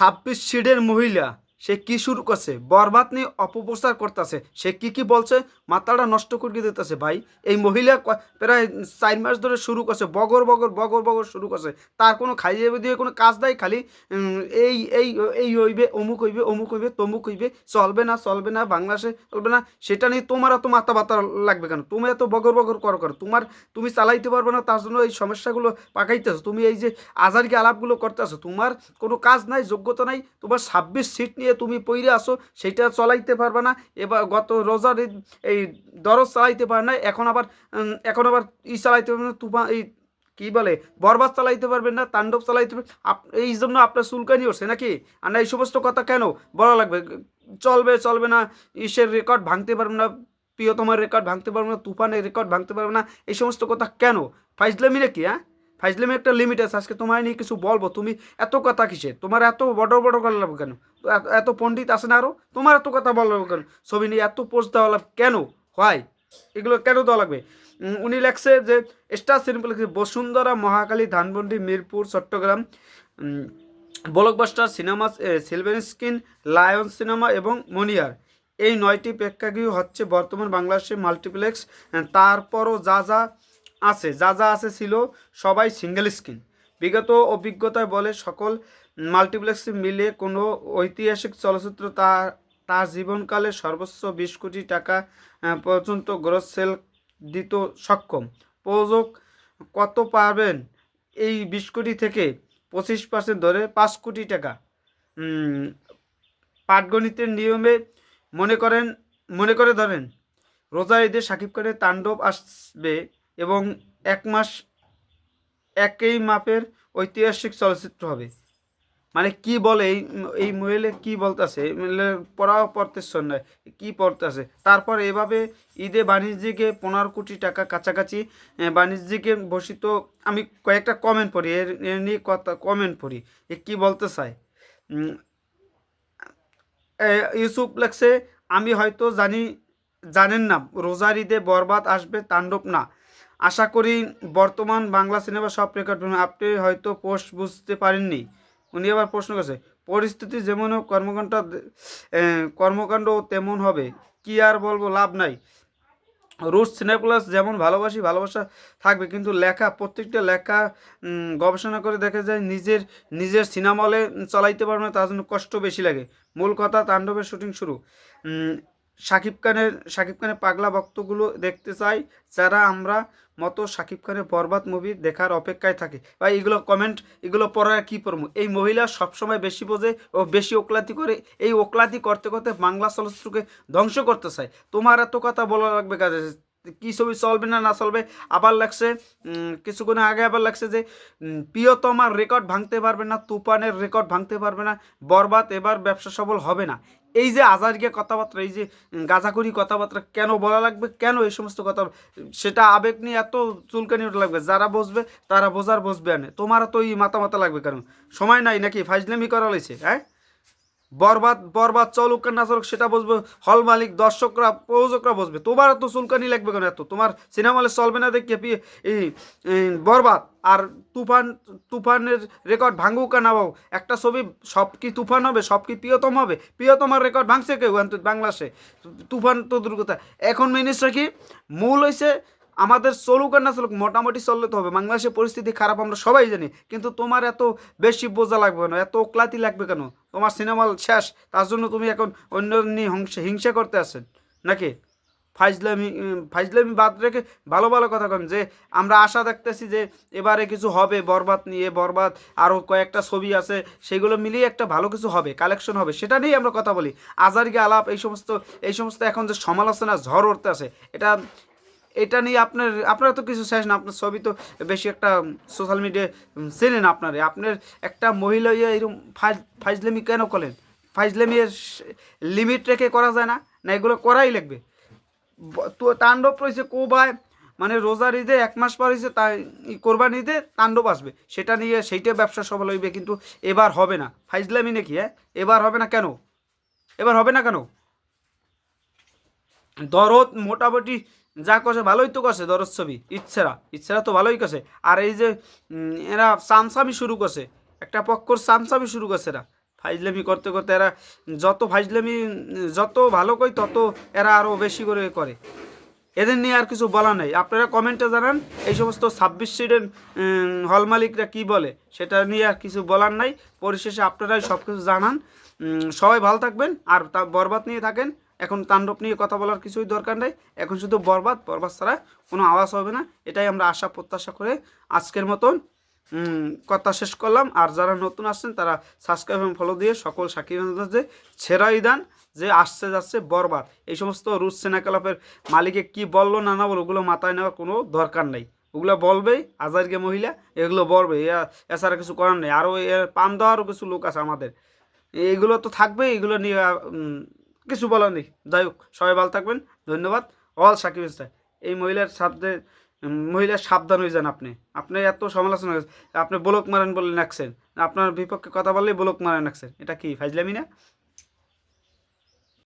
ছাব্বিশ সিডের মহিলা। সে কি শুরু করছে? বরবাদ নিয়ে অপপ্রচার করতেছে। সে কি কি বলছে? মাথাটা নষ্ট করে দিতেছে ভাই। এই মহিলা প্রায় চার মাস ধরে শুরু করছে। বগর বগর বগর বগর শুরু করছে। তার কোনো খাইয়ে দিয়ে কোনো কাজ নাই খালি। এই এই এই হইবে, অমুক হইবে অমুক হইবে, তমুক হইবে। চলবে না চলবে না, বাংলাদেশে চলবে না। সেটা নিয়ে তোমার এত মাথা ব্যথা লাগবে কেন? তুমি এত বগর বগর করো করো তোমার, তুমি চালাইতে পারবে না, তার জন্য এই সমস্যাগুলো পাকাইতেছো। তুমি এই যে আজারকে আলাপগুলো করতেছো। তোমার কোনো কাজ নাই, যোগ্যতা নাই। তোমার ছাব্বিশ সিট নিয়ে তুমি পইরে আসো, সেটা চলাইতে পারবে না। এবার গত রোজার এই দরজ চালাইতে পারে না, এখন আবার এখন আবার ই চালাইতে পারবে না, তুফান, এই কি বলে, বরবাদ চালাইতে পারবেন না, তাণ্ডব চালাইতে পারবেন এই জন্য আপনার চুলকানি উঠছে নাকি? আর না, এই সমস্ত কথা কেন বলা লাগবে? চলবে চলবে না, ইসের রেকর্ড ভাঙতে পারবে না, প্রিয়তমার রেকর্ড ভাঙতে পারবে না, তুফানের রেকর্ড ভাঙতে পারবে না, এই সমস্ত কথা কেন? ফাইজলামি নাকি হ্যাঁ? ফাইজলামি একটা লিমিট আছে, আজকে তোমায় নিয়ে কিছু বলব, তুমি এত কথা কিসে তোমার এত বড় বড় লাগবে কেন? এত- পণ্ডিত আছে না আরও তোমার এত কথা বলা লাগবে কেন? ছবি নিয়ে এত পোস্ট দেওয়া কেন? হয়? এগুলো কেন দেওয়া লাগবে? উনি লেখছে যে, স্টার লিখছে, Bashundhara Mohakhali Dhanmondi, Mirpur, Chattogram. Blockbuster cinema Silver Screen Lion cinema এবং মনিয়ার। এই নয়টি প্রেক্ষাগৃহ হচ্ছে বর্তমান বাংলাদেশে মাল্টিপ্লেক্স। তারপরও যা যা আছে, যা যা আছে ছিল সবাই সিঙ্গেল স্ক্রিন বিগত অভিজ্ঞতায় বলে সকল মাল্টিপ্লেক্স মিলে কোনো ঐতিহাসিক চলচ্চিত্র তার তার জীবনকালে সর্বোচ্চ বিশ কোটি টাকা পর্যন্ত গ্রস সেল দিতে সক্ষম। প্রযোজক কত পারবেন? এই বিশ কোটি থেকে পঁচিশ পার্সেন্ট ধরে পাঁচ কোটি টাকা। পাটগণিতের নিয়মে মনে করেন, মনে করে ধরেন রোজা ঈদে সাকিব খানের তাণ্ডব আসবে এবং এক মাস একই মাপের ঐতিহাসিক চলচ্চিত্র হবে। মানে কি বলে এই এই মহিলা কি বলতেছে? পড়াও পড়তেছ না কি পড়তেছে? তারপর এভাবে ঈদে বাণিজ্যিকে পনেরো কোটি টাকা কাছাকাছি এ, বাণিজ্যিকে বসিত আমি কয়েকটা কমেন্ট পড়ি এর নিয়ে কথা কমেন্ট পড়ি এ কী বলতে চাই ইউসুফ লেখছে আমি হয়তো জানি জানেন না রোজার ঈদে বরবাদ আসবে তাণ্ডব না। আশা করি বর্তমান বাংলা সিনেমা সব রেকর্ড আপনি হয়তো পোস্ট বুঝতে পারেননি। উনি আবার প্রশ্ন করছে, পরিস্থিতি যেমন হোক, কর্মকাণ্ড কর্মকাণ্ড তেমন হবে। কি আর বলব, লাভ নাই। রুট সিনেপ্লাস যেমন ভালোবাসি, ভালোবাসা থাকবে, কিন্তু লেখা, প্রত্যেকটা লেখা গবেষণা করে দেখা যায় নিজের নিজের সিনেমা হলে চালাইতে পারবে না, তার জন্য কষ্ট বেশি লাগে। মূল কথা, তাণ্ডবের শুটিং শুরু। শাকিব খানের শাকিব খানের পাগলা ভক্তগুলো দেখতে চাই, যারা আমরা মতো শাকিব খানের বরবাদ মুভি দেখার অপেক্ষায় থাকে। বা এগুলো কমেন্ট এগুলো পড়ার কী পড়ব? এই মহিলা সবসময় বেশি বোঝে ও বেশি ওকলাতি করে, এই ওকলাতি করতে করতে বাংলা চলচ্চিত্রকে ধ্বংস করতে চায়। তোমার এত কথা বলা লাগবে কাজে কি ছবি চলবে না না চলবে, আবার লাগছে কিছুক্ষণ আগে আবার লাগছে যে প্রিয়তমার রেকর্ড ভাঙতে পারবে না, তুফানের রেকর্ড ভাঙতে পারবে না, বরবাদ, এবার ব্যবসা সফল হবে না। এই যে আজারগিয়া কথাবার্তা, এই যে গাঁজাখুরি কথাবার্তা, কেন বলা লাগবে, কেন এই সমস্ত কথা, সেটা আবেগ নিয়ে এত চুলকানি ওঠা লাগবে, যারা বসবে, তারা বোঝার বসবে আনে। তোমারও তো এই মাথা মাথা লাগবে কারণ। সময় নাই নাকি ফাইজলামি করা হয়েছে হ্যাঁ? বরবাদ বরবাদ চলুক না চলুক, সেটা বসবে হল মালিক, দর্শকরা, প্রযোজকরা বসবে তোমার তো চুলকানি লাগবে কেন এত? তোমার সিনেমা হলে চলবে না দেখে বরবাদ। আর তুফান, তুফানের রেকর্ড ভাঙুক না ভাঙুক, একটা ছবি সব কি তুফান হবে সব কি প্রিয়তম হবে। প্রিয়তমার রেকর্ড ভাঙছে কেউ বাংলাদেশে। তুফান তো দুর্গতা। এখন মিনিস্টার কি? মূল হয়েছে আমাদের চলুক আর না চলুক মোটামুটি চললে তো হবে। বাংলাদেশের পরিস্থিতি খারাপ, আমরা সবাই জানি। কিন্তু তোমার এত বেশি বোঝা লাগবে কেন এত ক্লাতি লাগবে কেন? তোমার সিনেমা শেষ, তার জন্য তুমি এখন অন্য নিয়ে হিংসা করতে আসেন নাকি? ফাইজলামি ফাইজলামি বাদ রেখে ভালো ভালো কথা কন, যে আমরা আশা দেখতেছি যে এবারে কিছু হবে, বরবাদ নিয়ে, বরবাদ আরও কয়েকটা ছবি আছে, সেগুলো মিলিয়ে একটা ভালো কিছু হবে কালেকশন হবে, সেটা নিয়েই আমরা কথা বলি। আজারকে আলাপ, এই সমস্ত এই সমস্ত এখন যে সমালোচনা, ঝড় উঠতে আছে, এটা এটা নিয়ে আপনার আপনার তো কিছু শেষ না, আপনার ছবি তো বেশি একটা সোশ্যাল মিডিয়ায় চেনেন আপনারে। আপনার একটা মহিলা ইয়ে এরকম ফাইজ- ফাইজলামি কেন করেন ফাইজলামি এর লিমিট রেখে করা যায় না? না, এগুলো করাই লাগবে। তো তাণ্ডব রয়েছে কোবায় মানে রোজার ঈদে এক মাস পর হয়েছে, তাই কোরবান ঈদে তাণ্ডব আসবে। সেটা নিয়ে সেইটা ব্যবসা সফল হইবে, কিন্তু এবার হবে না। ফাইজলামি নাকি হ্যাঁ? এবার হবে না কেন? এবার হবে না কেন? দরদ মোটামুটি যা কষে ভালোই তো কষে দরদ ছবি, ইচ্ছেরা ইচ্ছেরা তো ভালোই কষে আর এই যে এরা সামসামি শুরু করছে একটা পক্ষর সামসামি শুরু করছে এরা। ফাইজলামি করতে করতে এরা যত ফাইজলামি, যত ভালো কই তত এরা আরও বেশি করে করে। এদের নিয়ে আর কিছু বলা নেই। আপনারা কমেন্টে জানান, এই সমস্ত ছাব্বিশ সিটের হল মালিকরা কী বলে, সেটা নিয়ে আর কিছু বলার নাই। পরিশেষে আপনারাই সব কিছু জানান সবাই ভালো থাকবেন, আর তা বরবাদ নিয়ে থাকেন। এখন তাণ্ডব নিয়ে কথা বলার কিছুই দরকার নেই। এখন শুধু বরবাদ বরবাদ ছাড়া কোনো আওয়াজ হবে না। এটাই আমরা আশা, প্রত্যাশা করে আজকের মতন কথা শেষ করলাম। আর যারা নতুন আসছেন, তারা সাবস্ক্রাইব এবং ফলো দিয়ে সকল সাকিব যে ছেড়াই দান যে আসছে যাচ্ছে বরবাদ, এই সমস্ত রুশ সেনাকলাপের মালিকে কি বলল না না বলো, ওগুলো মাথায় নেওয়ার কোনো দরকার নেই। ওগুলো বলবেই আজারকে মহিলা, এগুলো বলবে। এছাড়া কিছু করার নেই। আরও এর পাম দেওয়ারও কিছু লোক আছে আমাদের। এইগুলো তো থাকবে এগুলো নিয়ে কিছু বলার নেই। যাই হোক, সবাই ভালো থাকবেন। ধন্যবাদ। অল সাকিব ইনস্টার এই মহিলার শব্দে মহিলার সাবধান হয়ে যান আপনি। আপনি এত সমালোচনা হয়েছে আপনি ব্লক মারেন বলে নাকছেন। আপনার বিপক্ষে কথা বললেই ব্লক মারেন নাকছেন। এটা কি, ফাইজলামি না?